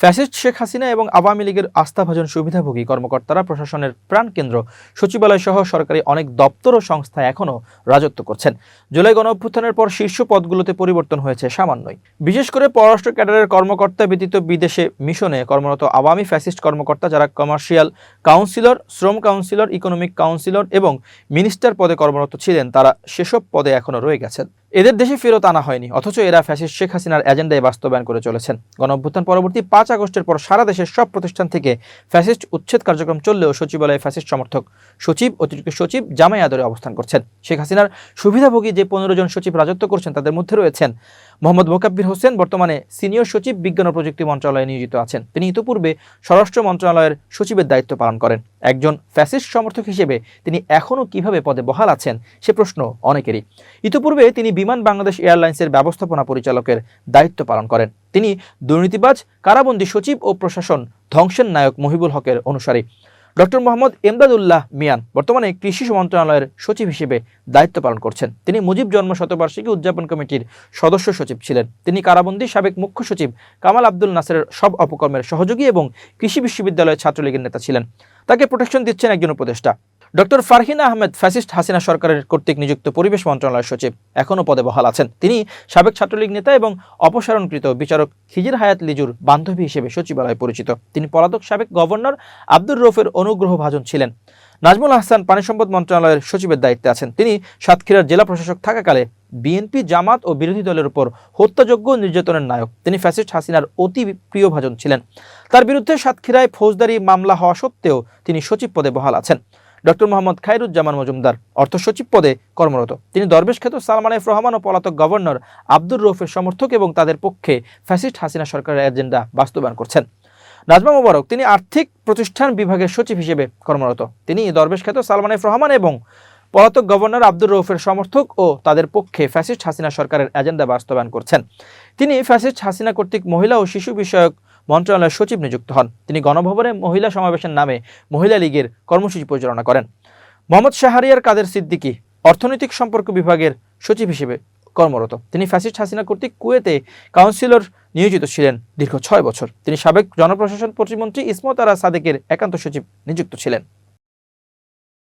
Fascist Sheikh Hasina এবং আওয়ামী লীগের আস্থাভাজন সুবিধাভোগী কর্মকর্তারা প্রশাসনের প্রাণকেন্দ্র সচিবালয় সহ সরকারি অনেক দপ্তর ও সংস্থা এখনও রাজত্ব করছেন। জুলাই গণ অভ্যুত্থানের পর শীর্ষ পদগুলোতে পরিবর্তন হয়েছে সামান্যই। বিশেষ করে পররাষ্ট্র ক্যাডারের কর্মকর্তা ব্যতীত বিদেশে মিশনে কর্মরত আওয়ামী ফ্যাসিস্ট কর্মকর্তা যারা কমার্শিয়াল কাউন্সিলর, শ্রম কাউন্সিলর, ইকোনমিক কাউন্সিলর এবং মিনিস্টার পদে কর্মরত ছিলেন, তারা সেসব পদে এখনও রয়ে গেছেন। এদের দেশে ফেরত আনা হয়নি, অথচ এরা ফ্যাসিস্ট শেখ হাসিনার এজেন্ডায় বাস্তবায়ন করে চলেছেন। গণ অভ্যুত্থান পরবর্তী পাঁচ আগস্টের পর সারা দেশের সব প্রতিষ্ঠান থেকে ফ্যাসিস্ট উচ্ছেদ কার্যক্রম চললেও সচিবালয়ে ফ্যাসিস্ট সমর্থক সচিব, অতিরিক্ত সচিব জামাই আদরে অবস্থান করছেন। শেখ হাসিনার সুবিধাভোগী যে পনেরো জন সচিব রাজত্ব করছেন, তাদের মধ্যে রয়েছেন মোহাম্মদ মোকাব্বির হোসেন, বর্তমানে সিনিয়র সচিব, বিজ্ঞান ও প্রযুক্তি মন্ত্রণালয়ে নিয়োজিত আছেন। তিনি ইতিপূর্বে স্বরাষ্ট্র মন্ত্রণালয়ের সচিবের দায়িত্ব পালন করেন। একজন ফ্যাসিস্ট সমর্থক হিসেবে তিনি এখনও কীভাবে পদে বহাল আছেন, সে প্রশ্ন অনেকেরই। ইতিপূর্বে তিনি বিমান বাংলাদেশ এয়ারলাইন্সের ব্যবস্থাপনা পরিচালকের দায়িত্ব পালন করেন। তিনি দুর্নীতিবাজ, কারাবন্দী সচিব ও প্রশাসন ধ্বংসের নায়ক মহিবুল হকের অনুসারী। ডক্টর মোহাম্মদ এমদাদুল্লাহ মিয়ান বর্তমানে কৃষি মন্ত্রণালয়ের সচিব হিসেবে দায়িত্ব পালন করছেন। তিনি মুজিব জন্ম শতবার্ষিকী উদযাপন কমিটির সদস্য সচিব ছিলেন। তিনি কারাবন্দী সাবেক মুখ্য সচিব কামাল আব্দুল নাসেরের সব অপকর্মের সহযোগী এবং কৃষি বিশ্ববিদ্যালয়ের ছাত্রলীগের নেতা ছিলেন। তাকে প্রোটেকশন দিচ্ছেন একজন উপদেষ্টা। ডক্টর ফারহিনা আহমেদ ফ্যাসিস্ট হাসিনা সরকারের কর্তৃক নিযুক্ত পরিবেশ মন্ত্রণালয়ের সচিব এখনও পদে বহাল আছেন। তিনি সাবেক ছাত্রলীগ নেতা এবং অপসারণকৃত বিচারক খিজির হায়াত লিজুর বান্ধবী হিসেবে সচিবালয়ে পরিচিত। তিনি পলাতক সাবেক গভর্নর আব্দুর রৌফের অনুগ্রহ ভাজন ছিলেন। নাজমুল আহসান পানি সম্পদ মন্ত্রণালয়ের সচিবের দায়িত্বে আছেন। তিনি সাতক্ষীরার জেলা প্রশাসক থাকাকালে বিএনপি, জামাত ও বিরোধী দলের উপর হত্যাযোগ্য নির্যাতনের নায়ক। তিনি ফ্যাসিস্ট হাসিনার অতি প্রিয় ভাজন ছিলেন। তার বিরুদ্ধে সাতক্ষীরায় ফৌজদারি মামলা হওয়া সত্ত্বেও তিনি সচিব পদে বহাল আছেন। ডক্টর মোহাম্মদ খায়রুজ্জামান মজুমদার অর্থ সচিব পদে কর্মরত। তিনি দরবেশ খ্যাত সালমান এফ রহমান ও পলাতক গভর্নর আব্দুর রৌফের সমর্থক এবং তাদের পক্ষে ফ্যাসিস্ট হাসিনা সরকারের এজেন্ডা বাস্তবায়ন করছেন। নাজমা মোবারক, তিনি আর্থিক প্রতিষ্ঠান বিভাগের সচিব হিসেবে কর্মরত। তিনি দরবেশ খ্যাত সালমান এফ রহমান এবং পলাতক গভর্নর আব্দুর রৌফের সমর্থক ও তাদের পক্ষে ফ্যাসিস্ট হাসিনা সরকারের এজেন্ডা বাস্তবায়ন করছেন। তিনি ফ্যাসিস্ট হাসিনা কর্তৃক মহিলা ও শিশু বিষয়ক মন্ত্রণালয়ের সচিব নিযুক্ত হন। তিনি গণভবনে মহিলা সমাবেশের নামে মহিলা লীগের কর্মসূচি পরিচালনা করেন। মোহাম্মদ শাহরিয়ার কাদের সিদ্দিকী অর্থনৈতিক সম্পর্ক বিভাগের সচিব হিসেবে কর্মরত। তিনি ফ্যাসিস্ট হাসিনা কর্তৃক কুয়েতে কাউন্সিলর নিয়োজিত ছিলেন দীর্ঘ ছয় বছর। তিনি সাবেক জনপ্রশাসন প্রতিমন্ত্রী ইসমত আরা সাদেকের একান্ত সচিব নিযুক্ত ছিলেন।